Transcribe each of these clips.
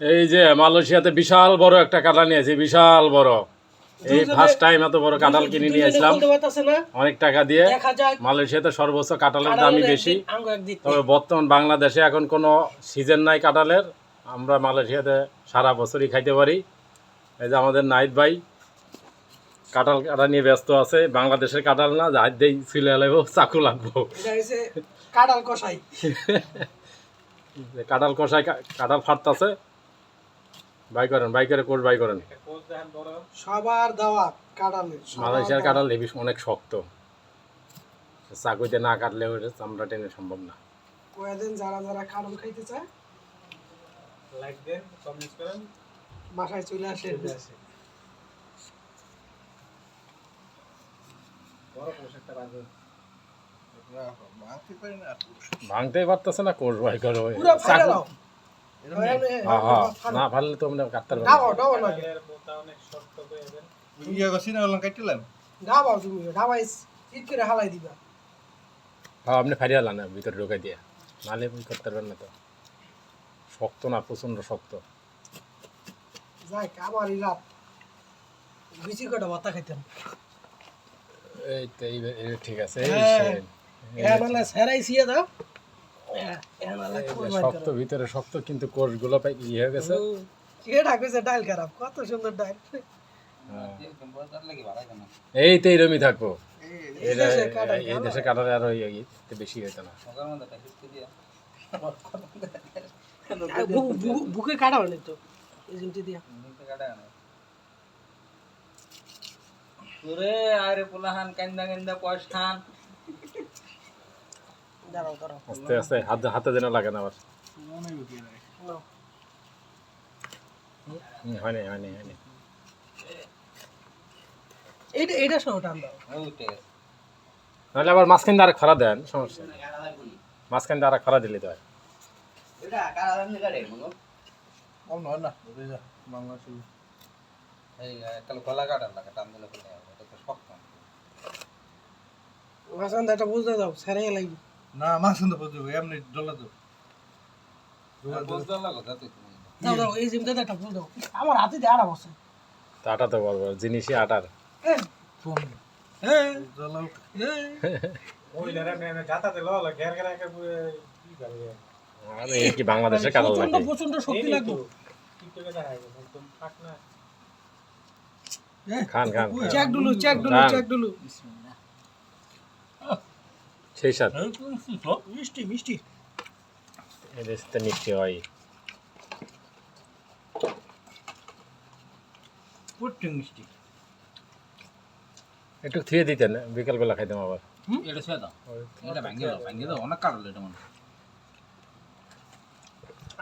এই যে মালয়েশিয়াতে বিশাল বড় একটা কাঁঠাল নিয়েছি বিশাল বড়। এই ফার্স্ট টাইম এত বড় কাঁঠাল কিনে নিয়ে আসলাম। অনেক টাকা দিয়ে। মালয়েশিয়াতে সর্বোচ্চ কাঁঠালের দামই বেশি। তবে বর্তমান বাংলাদেশে এখন কোনো সিজন নাই কাঁঠালের। আমরা মালয়েশিয়াতে সারা বছরই খাইতে পারি। এই যে আমাদের নাইট ভাই কাঁঠাল কাটা নিয়ে ব্যস্ত আছে। বাংলাদেশের কাঁঠাল না হাত দিয়ে ছিলে লাগবো চাকু লাগবো। কাঁঠাল কষাই যে কাঁঠাল কষায় কা- কাঁঠাল ফাটতাছে। বাই করেন বাই করে বাই করেন। সবার কাঁঠালের সবার মালয়েশিয়ার অনেক শক্ত। চাকুতে না কাটলে ওটা চামড়া টেনে সম্ভব না। কয়েকদিন যারা যারা খাইতে চায় লাইক দেন কমেন্ট করেন। বাসায় চলে আসে। বড় ভাঙতেই পারতেছে না কোর্স বাই করে। না ফাললে তো আমরা কাটতে পারব ডাবাও না। না অনেক শক্ত করে দেন ইয়া গছি না হলাম কাটিলাম তুমি ডাবাই চিট করে হালাই দিবা। হ্যাঁ আপনি ফারিয়ে আলান ভিতরে ঢোকাই দিয়ে। আপনি করতে পারবেন না তো। শক্ত না প্রচণ্ড শক্ত। যাই আমার ইলাপ বিচি কটা ভাতা খাইতাম। এই তো ঠিক আছে হ্যাঁ। হ্যাঁ মানে সেরাই সিয়ে দাও। শক্ত ভিতরে শক্ত কিন্তু পাই ইয়ে হয়ে গেছে। এটা কইছে ডাল খারাপ কত সুন্দর ডাল। হ্যাঁ। এই তো এইরকমই থাকব। এই দেশে এই কাটালে আর ওই বেশি হইতো না। বুকে কাটা হলে তো এজেন্টি দিয়া। তোরে আরে পোলাহান কান্দা কান্দা পয়সান আস্তে আস্তে হাতে হাতে যেন লাগে না আবার। নাও। হুম, হয়নি হয়নি হয়নি। এইটা এইটা সহ টান দাও। নাহলে আবার মাঝখান দিয়ে আরেক খরা দেন সমস্যা নেই। মাঝখান দিয়ে আরেক দিলে তো হয়। একটা বুঝতে দাও সেরাই লাগবে। না মাছ কিন্তু বুঝতে এমনি ডলা তো। দাও দাও এই জিমটা একটা বুঝ দাও। আমার হাতে দিয়ে বসে। জিনিসই আটার। মেনে কি করে আরে কি বাংলাদেশে লাগে প্রচণ্ড শক্তি লাগবে খান খান চেক ডুলু চেক ডুলু। চেক ডুলু সেই সাথে মিষ্টি মিষ্টি। মিষ্টি হয়। মিষ্টি। একটু দিতেন বিকালবেলা খাইতাম আবার। এটা ছয় দাও। এটা ভাঙ্গি দাও ভাঙ্গি দাও অনেক কাটলো এটা মনে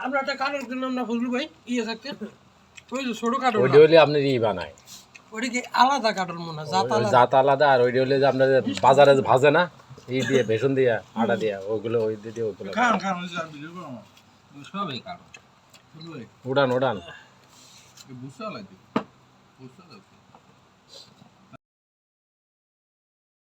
আমরা একটা কাঠের কিনলাম না ফজলু ভাই ইয়ে থাকতে। ওই যে ছোট কাঠল ওইটা হলে আপনার ই বানায়। কি আলাদা মনে হয়? জাত আলাদা? আর ওইটা হলে যে আপনার বাজারে যে ভাজে না? এই দিয়ে বেসন দিয়া আটা দিয়া ওগুলো ওই দিয়ে ওগুলো খান খান ওই যা ভিডিও করো সবই কাটো উড়ান উড়ান। বুঝতে লাগে বুঝতে লাগে